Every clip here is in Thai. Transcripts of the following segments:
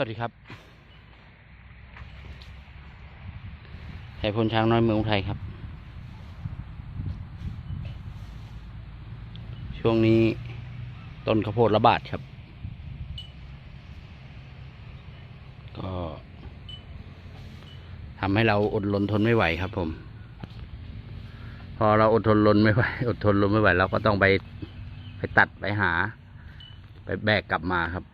วัสดีครับไห่พลช้างน้อยเมืองอุทัยครับ ช่วงนี้ต้นข้าวโพดระบาดครับ ก็ทำให้เราอดรนทนไม่ไหวครับ ผม พอเราอดทนรนไม่ไหว อดทนรนไม่ไหวเราก็ต้องไปไปตัดไปหา ไปแบกกลับมาครับ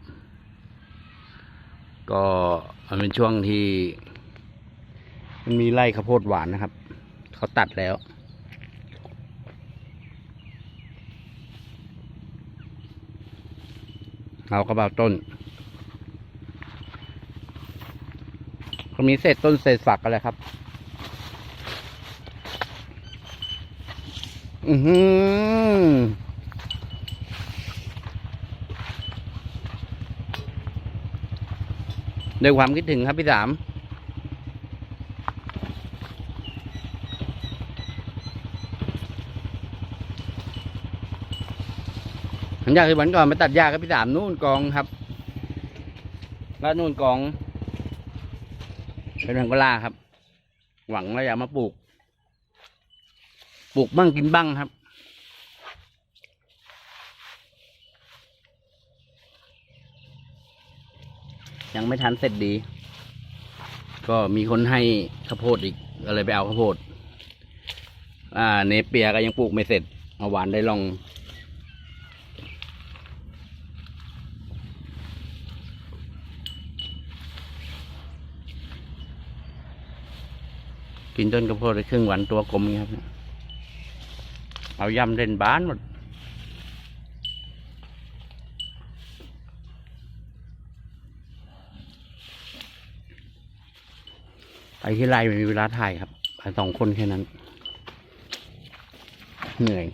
ก็มันเป็นช่วงที่ มันมีไร่ข้าวโพดหวานนะครับ เขาตัดแล้ว เราก็เอาต้นเขามีเศษต้นเศษฝักอะไรครับ อือหือ ด้วยความคิดถึงครับพี่สามหลังจากที่วันก่อนไปตัดหญ้ากับพี่สามนู่นกองครับ แล้วนู่นกอง เป็นพังกลาครับ หวังว่าจะเอามาปลูก ปลูกบ้างกินบ้างครับ ยังไม่ทันเสร็จดี ก็มีคนให้ข้าวโพดอีกก็เลยไปเอาข้าวโพด อ่า เนเปียก็ยังปลูกไม่เสร็จเอาหวานได้ลอง กินต้นข้าวโพดไปครึ่งวันตัวกลมเงี้ยครับ เอายำเล่นบ้านหมด ไปที่ไรไม่มีเวลาถ่ายครับไปสองคนแค่นั้น เหนื่อย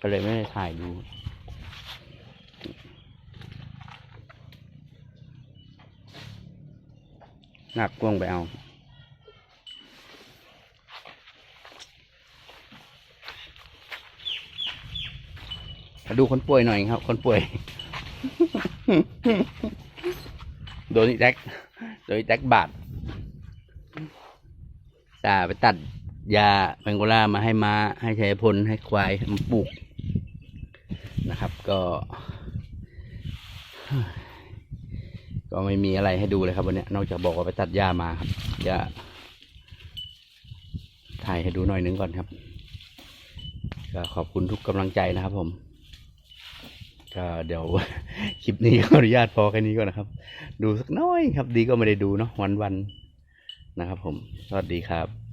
ก็เลยไม่ได้ถ่ายดูหนักกวงไปเอามาดูคนป่วยหน่อยครับ คนป่วย โดนอีแจ็คโดนอีแจ็คบาด ตาไปตัดยาแมงโกลามาให้มาให้ชัยพลให้ควายมาปลูกนะครับ ก็ ก็ไม่มีอะไรให้ดูเลยครับวันนี้นอกจากบอกว่าไปตัดหญ้ามาครับ จะถ่ายให้ดูหน่อยนึงก่อนครับ ก็ขอบคุณทุกกำลังใจนะครับผม ก็เดี๋ยวคลิปนี้ขออนุญาตพอแค่นี้ก่อนนะครับ ดูสักน้อยครับ ดีก็ไม่ได้ดูเนาะวันๆ นะครับผม สวัสดีครับ